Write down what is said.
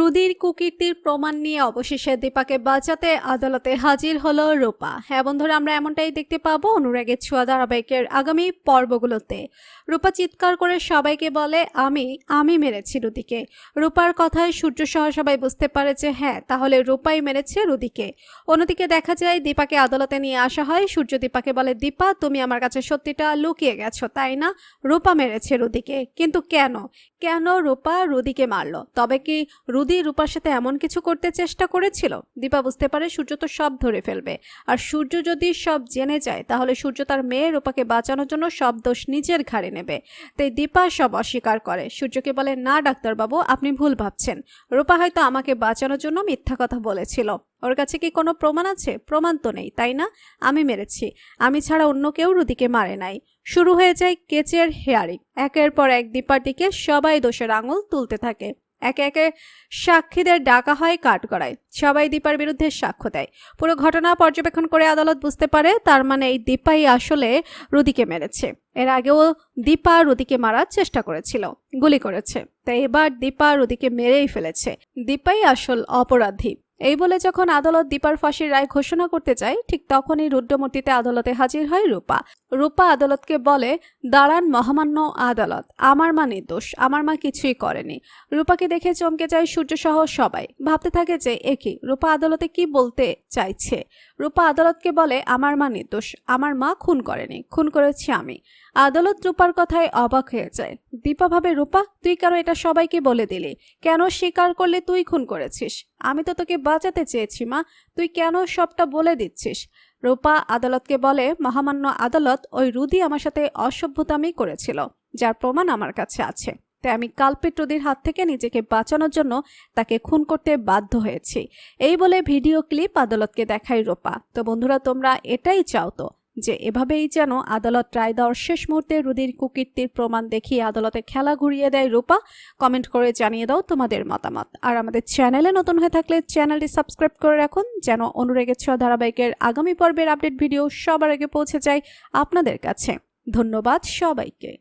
রুদির কুকীর্তির প্রমাণ নিয়ে অবশেষে দীপাকে বাঁচাতে আদালতে হাজির হলো রূপা। হ্যাঁ বন্ধুরা, আমরা এমনটাই দেখতে পাবো অনুরাগের ছোঁয়া ধারাবাহিকের আগামী পর্বগুলোতে। রূপা চিৎকার করে সবাইকে বলে, আমি আমি মেরেছি রুদিকে। রূপার কথায় সূর্য সহ সবাই বুঝতে পারে যে হ্যাঁ তাহলে রূপাই মেরেছে রুদিকে। অন্যদিকে দেখা যায়, দীপাকে আদালতে নিয়ে আসা হয়। সূর্য দীপাকে বলে, দীপা, তুমি আমার কাছে সত্যিটা লুকিয়ে গেছো, তাই না? রূপা মেরেছে রুদিকে। কিন্তু কেন? কেন রূপা রুদিকে মারলো? তবে কি রুদি রূপার সাথে এমন কিছু করতে চেষ্টা করেছিল, দীপা বুঝতে পারে সূর্য তো সব ধরে ফেলবে। আর সূর্য যদি সব জেনে যায়, তাহলে সূর্য তার মেয়ে রূপাকে বাঁচানোর জন্য সব দোষ নিজের ঘাড়ে নেবে। তাই দীপা সব অস্বীকার করে। সূর্যকে বলে, না, ডাক্তারবাবু, আপনি ভুল ভাবছেন। রূপা হয়তো আমাকে বাঁচানোর জন্য মিথ্যা কথা বলেছিল। ওর কাছে কি কোনো প্রমাণ আছে? প্রমাণ তো নেই, তাই না? আমি মেরেছি। আমি ছাড়া অন্য কেউ রুদিকে মারে নাই। শুরু হয়ে যায় কেচের হেয়ারিং। একের পর এক দীপার দিকে সবাই দোষের আঙুল তুলতে থাকে। একে একে সাক্ষীদের ডাকা হয় কাঠগড়ায় সবাই দীপার বিরুদ্ধে সাক্ষ্য দেয়। পুরো ঘটনা পর্যবেক্ষণ করে আদালত বুঝতে পারে, তার মানে এই দীপাই আসলে রুদিকে মেরেছে। এর আগেও দীপা রুদিকে মারার চেষ্টা করেছিল, গুলি করেছে। তাই এবার দীপা রুদিকে মেরেই ফেলেছে। দীপাই আসল অপরাধী। এই বলে যখন আদালত দীপার ফাঁসির রায় ঘোষণা করতে যায় ঠিক তখনই রুদ্রমূর্তিতে আদালতে হাজির হয় রূপা। রূপা আদালতকে বলে, দাঁড়ান মহামান্য আদালত, আমার মা নির্দোষ, আমার মা কিছুই করেনি। রূপাকে দেখে চমকে যায় সূর্যসহ সবাই। ভাবতে থাকে যে একই রূপা আদালতে কি বলতে চাইছে? রূপা আদালতকে বলে, আমার মা নির্দোষ, আমার মা খুন করেনি, খুন করেছি আমি। আদালত রূপার কথায় অবাক হয়ে যায়। দীপা ভাবে, রূপা, তুই কেন এটা সবাইকে বলে দিলি? কেন স্বীকার করলে তুই খুন করেছিস? আমি তো তোকে বাঁচাতে চেয়েছি, মা। তুই কেন সবটা বলে দিচ্ছিস? রূপা আদালতকে বলে, মহামান্য আদালত ওই রুদি আমার সাথে অসভ্যতামি করেছিল, যার প্রমাণ আমার কাছে আছে। তাই আমি কাল্পিত রুদির হাত থেকে নিজেকে বাঁচানোর জন্য তাকে খুন করতে বাধ্য হয়েছি। এই বলে ভিডিও ক্লিপ আদালতকে দেখায় রোপা। তো বন্ধুরা, তোমরা এটাই চাও তো? যে এভাবেই যেন আদালত রায় দেওয়ার শেষ মুহূর্তে রুদির কুকীর্তির প্রমাণ দেখিয়ে আদালতে খেলা ঘুরিয়ে দেয় রূপা। কমেন্ট করে জানিয়ে দাও তোমাদের মতামত। আর আমাদের চ্যানেলে নতুন হয়ে থাকলে চ্যানেলটি সাবস্ক্রাইব করে রাখুন, যেন অনুরেগের ছ ধারাবাহিকের আগামী পর্বের আপডেট ভিডিও সবার আগে পৌঁছে যায় আপনাদের কাছে। ধন্যবাদ সবাইকে।